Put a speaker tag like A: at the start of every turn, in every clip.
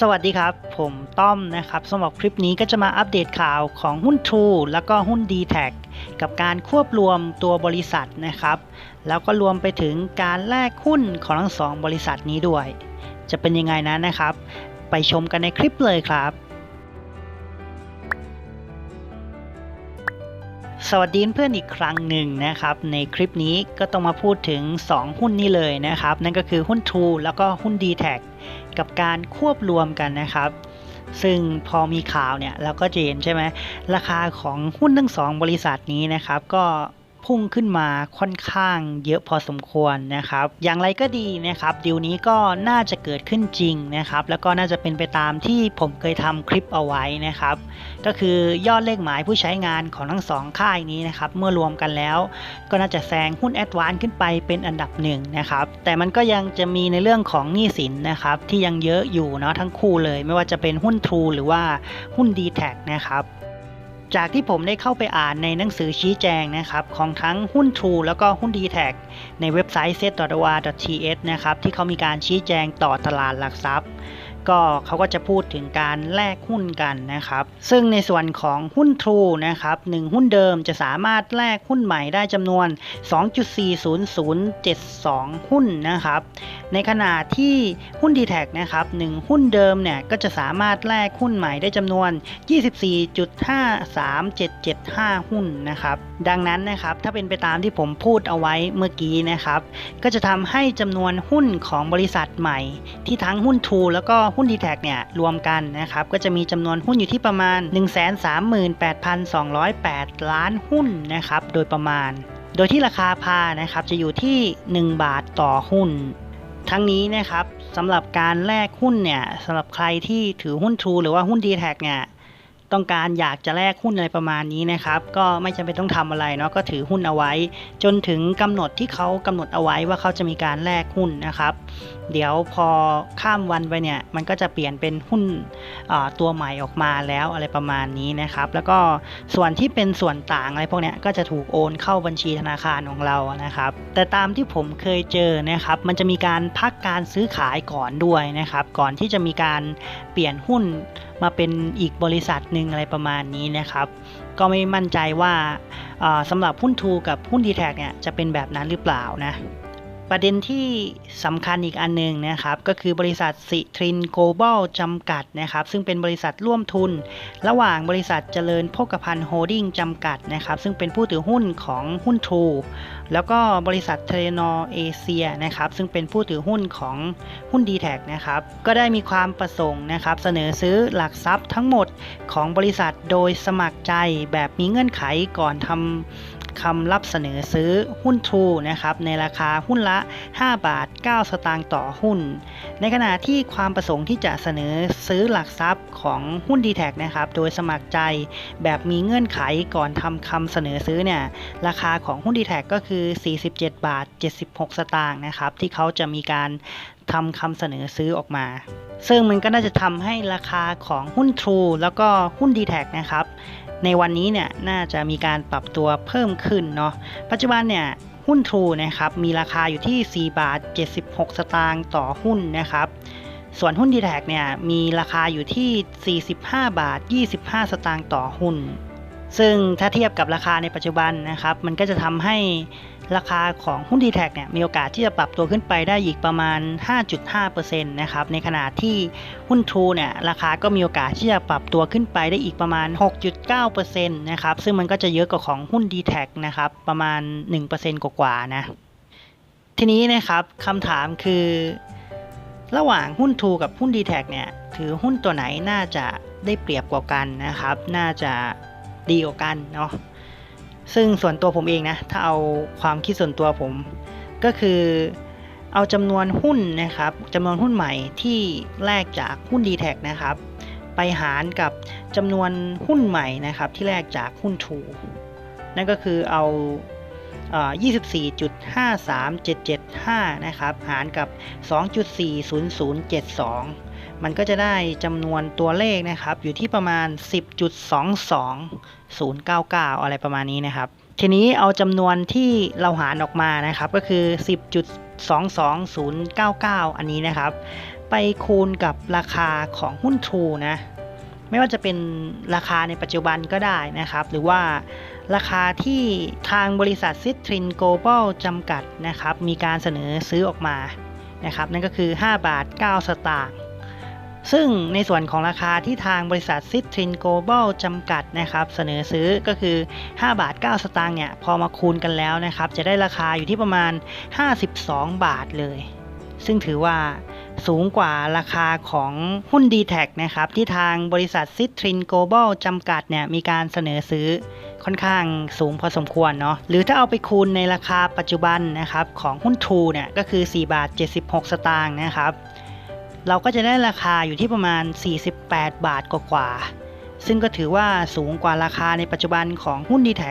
A: สวัสดีครับ ผมต้อมนะครับสำหรับคลิปนี้ก็จะมาอัปเดตข่าวของหุ้น True แล้วก็หุ้น d t แทกับการควบรวมตัวบริษัทนะครับ แล้วก็รวมไปถึงการแลกหุ้นของทั้งสองบริษัทนี้ด้วย จะเป็นยังไงนั้นนะครับ ไปชมกันในคลิปเลยครับ วัสดีเพื่อนอีกครั้งหนึ่งนะครับ ในคลิปนี้ก็ต้องมาพูดถึง 2 หุ้นนี้เลยนะครับ นั่นก็คือหุ้น True แล้วก็หุ้น d t แทกับการควบรวมกันนะครับ ซึ่งพอมีข่าวเนี่ยเราก็จะเห็นใช่ไหมราคาของหุ้นทั้งสองบริษัทนี้นะครับ ก็ พุ่งขึ้นมาค่อนข้างเยอะพอสมควรนะครับ อย่างไรก็ดีนะครับดีลนี้ก็น่าจะเกิดขึ้นจริงนะครับ แล้วก็น่าจะเป็นไปตามที่ผมเคยทำคลิปเอาไว้นะครับ ก็คือยอดเลขหมายผู้ใช้งานของทั้งสองค่ายนี้นะครับ เมื่อรวมกันแล้ว ก็น่าจะแซงหุ้นแอดวานขึ้นไปเป็นอันดับหนึ่งนะครับ แต่มันก็ยังจะมีในเรื่องของหนี้สินนะครับที่ยังเยอะอยู่เนาะทั้งคู่เลย ไม่ว่าจะเป็นหุ้น True หรือว่าหุ้น d t แทนะครับ จากที่ผมได้เข้าไปอ่านในหนังสือชี้แจงนะครับของทั้งหุ้น True แล้วก็หุ้น d t แทในเว็บไซต์ set.wa.th นะครับที่เขามีการชี้แจงต่อตลาดหลักทรัพย์ ก็เขาก็จะพูดถึงการแลกหุ้นกันนะครับ ซึ่งในส่วนของหุ้น True นะครับ1หุ้นเดิมจะสามารถแลกหุ้นใหม่ได้จำนวน 2.40072 หุ้นนะครับ ในขณะที่หุ้น d t แทนะครับ1หุ้นเดิมเนี่ยก็จะสามารถแลกหุ้นใหม่ได้จำนวน 24.53775 หุ้นนะครับ ดังนั้นนะครับถ้าเป็นไปตามที่ผมพูดเอาไว้เมื่อกี้นะครับ ก็จะทำให้จำนวนหุ้นของบริษัทใหม่ ที่ทั้งหุ้น True แล้วก็หุ้น d t แทเนี่ยรวมกันนะครับก็จะมีจำนวนหุ้นอยู่ที่ประมาณ 138,208 ล้านหุ้นนะครับโดยประมาณ โดยที่ราคาพานะครับจะอยู่ที่ 1 บาทต่อหุ้น ทั้งนี้นะครับสำหรับการแลกหุ้นเนี่ยสำหรับใครที่ถือหุ้น True หรือว่าหุ้น d t แทเนี่ยต้องการอยากจะแลกหุ้นอะไรประมาณนี้นะครับ ก็ไม่จำเป็นต้องทำอะไรเนาะก็ถือหุ้นเอาไว้ จนถึงกำหนดที่เขากำหนดเอาไว้ว่าเขาจะมีการแลกหุ้นนะครับ เดี๋ยวพอข้ามวันไปเนี่ย มันก็จะเปลี่ยนเป็นหุ้นตัวใหม่ออกมาแล้วอะไรประมาณนี้นะครับ แล้วก็ส่วนที่เป็นส่วนต่างอะไรพวกเนี้ยก็จะถูกโอนเข้าบัญชีธนาคารของเรานะครับ แต่ตามที่ผมเคยเจอนะครับ มันจะมีการพักการซื้อขายก่อนด้วยนะครับ ก่อนที่จะมีการเปลี่ยนหุ้นมาเป็นอีกบริษัทหนึ่งอะไรประมาณนี้นะครับ ก็ไม่มั่นใจว่าสำหรับหุ้นทูกับหุ้นดีแท็เนี่ยจะเป็นแบบนั้นหรือเปล่านะ ประเด็นที่สำคัญอีกอันหนึ่งนะครับก็คือบริษัทสิทรินโกลบอลจำกัดนะครับซึ่งเป็นบริษัทร่วมทุน ระหว่างบริษัทเจริญโภคภัณฑ์โฮดิ้งจำกัดนะครับซึ่งเป็นผู้ถือหุ้นของหุ้นทรูแล้วก็บริษัทเทเลนอเอเชียนะครับซึ่งเป็นผู้ถือหุ้นของหุ้น d t แท็นะครับก็ได้มีความประสงค์นะครับเสนอซื้อหลักทรัพย์ทั้งหมดของบริษัทโดยสมัครใจแบบมีเงื่อนไขก่อนทำ คำรับเสนอซื้อหุ้นทรูนะครับในราคาหุ้นละ 5 บาท 9 สตางค์ต่อหุ้น ในขณะที่ความประสงค์ที่จะเสนอซื้อหลักทรัพย์ของหุ้น d t แทนะครับโดยสมัครใจแบบมีเงื่อนไขก่อนทำคำเสนอซื้อเนี่ยราคาของหุ้น d t แทก็คือ 47 บาท 76 สตางค์นะครับที่เขาจะมีการทำคำเสนอซื้อออกมา ซึ่งมันก็น่าจะทำให้ราคาของหุ้น True แล้วก็หุ้น d t แทนะครับ ในวันนี้เนี่ยน่าจะมีการปรับตัวเพิ่มขึ้นเนาะปัจจุบันเนี่ยหุ้น True นะครับมีราคาอยู่ที่ 4 บาท 76 สตางค์ต่อหุ้นนะครับ ส่วนหุ้นดีแทเนี่ยมีราคาอยู่ที่ 45 บาท 25 สตางค์ต่อหุ้น ซึ่งถ้าเทียบกับราคาในปัจจุบันนะครับ มันก็จะทำให้ ราคาของหุ้น d t แทเนี่ยมีโอกาสที่จะปรับตัวขึ้นไปได้อีกประมาณ 5.5%นะครับในขณะที่หุ้น True เนี่ยราคาก็มีโอกาสที่จะปรับตัวขึ้นไปได้อีกประมาณ 6.9%นะครับซึ่งมันก็จะเยอะกว่าของหุ้น d t แทนะครับประมาณ 1%กว่าๆนะทีนี้นะครับคำถามคือ ระหว่างหุ้น True กับหุ้น d t แทเนี่ยถือหุ้นตัวไหนน่าจะได้เปรียบกว่ากันนะครับ น่าจะดีกว่ากันเนาะ ซึ่งส่วนตัวผมเองนะ ถ้าเอาความคิดส่วนตัวผม ก็คือเอาจำนวนหุ้นนะครับจำนวนหุ้นใหม่ที่แลกจากหุ้น d t แทนะครับ ไปหารกับจำนวนหุ้นใหม่นะครับ ที่แลกจากหุ้นถูนั่นก็คือเอา 24.53775 นะครับ หารกับ 2.40072 มันก็จะได้จำนวนตัวเลขนะครับ อยู่ที่ประมาณ 10.22099 อะไรประมาณนี้นะครับ ทีนี้เอาจำนวนที่เราหารออกมานะครับ ก็คือ 10.22099 อันนี้นะครับ ไปคูณกับราคาของหุ้น True นะไม่ว่าจะเป็นราคาในปัจจุบันก็ได้นะครับ หรือว่าราคาที่ทางบริษัทซิตรินโกลบอลจำกัดนะครับ มีการเสนอซื้อออกมานะครับ นั่นก็คือ 5 บาท 9 สตางค์ ซึ่งในส่วนของราคาที่ทางบริษัทซิตรินโกลบอลจำกัดนะครับเสนอซื้อก็คือ 5 บาท 9 สตางค์เนี่ยพอมาคูณกันแล้วนะครับ จะได้ราคาอยู่ที่ประมาณ 52 บาทเลย ซึ่งถือว่าสูงกว่าราคาของหุ้น d t แทนะครับ ที่ทางบริษัทซิตรินโกลบอลจำกัดเนี่ยมีการเสนอซื้อค่อนข้างสูงพอสมควรเนาะหรือถ้าเอาไปคูณในราคาปัจจุบันนะครับของหุ้น True เนี่ยก็คือ 4 บาท 76 สตางค์นะครับ เราก็จะได้ราคาอยู่ที่ประมาณ 48 บาทกว่าๆ ซึ่งก็ถือว่าสูงกว่าราคาในปัจจุบันของหุ้น d t แท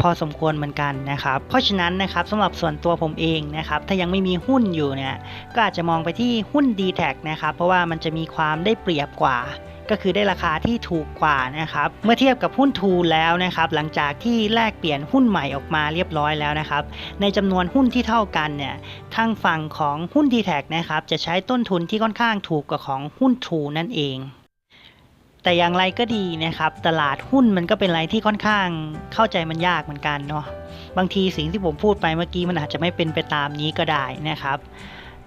A: พอสมควรเหมือนกันนะครับ เพราะฉะนั้นนะครับสำหรับส่วนตัวผมเองนะครับ ถ้ายังไม่มีหุ้นอยู่เนี่ย ก็อาจจะมองไปที่หุ้น d t แทนะครับ เพราะว่ามันจะมีความได้เปรียบกว่า ก็คือได้ราคาที่ถูกกว่านะครับเมื่อเทียบกับหุ้นทูแล้วนะครับหลังจากที่แลกเปลี่ยนหุ้นใหม่ออกมาเรียบร้อยแล้วนะครับในจำนวนหุ้นที่เท่ากันเนี่ยทางฝั่งของหุ้น d t แทนะครับจะใช้ต้นทุนที่ค่อนข้างถูกกว่าของหุ้นทูนั่นเองแต่อย่างไรก็ดีนะครับ ตลาดหุ้นมันก็เป็นอะไรที่ค่อนข้างเข้าใจมันยากเหมือนกันเนาะบางทีสิ่งที่ผมพูดไปเมื่อกี้มันอาจจะไม่เป็นไปตามนี้ก็ได้นะครับ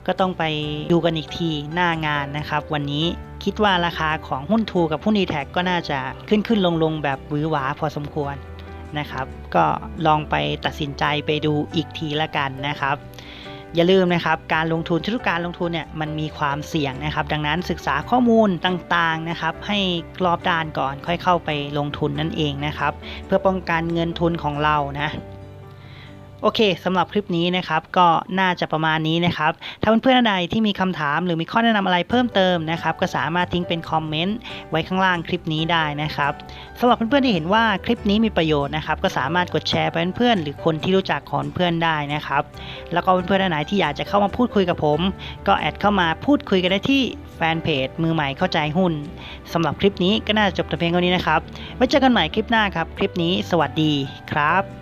A: ก็ต้องไปดูกันอีกทีหน้างานนะครับ วันนี้ คิดว่าราคาของหุ้นทูกับหุ้น d t แทก็น่าจะขึ้นขึ้นลงลงแบบวือหวาพอสมควรนะครับ ก็ลองไปตัดสินใจไปดูอีกทีละกันนะครับ อย่าลืมนะครับการลงทุนทุกการลงทุนเนี่ยมันมีความเสี่ยงนะครับ ดังนั้นศึกษาข้อมูลต่างๆนะครับ ให้รอบด้านก่อนค่อยเข้าไปลงทุนนั่นเองนะครับ เพื่อป้องกันเงินทุนของเรานะ โอเคสำหรับคลิปนี้นะครับก็น่าจะประมาณนี้นะครับ ถ้าเพื่อนๆท่านใดที่มีคำถามหรือมีข้อแนะนำอะไรเพิ่มเติมนะครับ ก็สามารถทิ้งเป็นคอมเมนต์ไว้ข้างล่างคลิปนี้ได้นะครับสำหรับเพื่อนๆที่เห็นว่าคลิปนี้มีประโยชน์นะครับ ก็สามารถกดแชร์ไปเพื่อนๆหรือคนที่รู้จักของเพื่อนได้นะครับ แล้วก็เพื่อนๆท่านไหนที่อยากจะเข้ามาพูดคุยกับผม ก็แอดเข้ามาพูดคุยกันได้ที่แฟนเพจมือใหม่เข้าใจหุ้นสำหรับคลิปนี้ก็น่าจะจบแต่เพียงเท่านี้นะครับไว้เจอกันใหม่คลิปหน้าครับ คลิปนี้สวัสดีครับ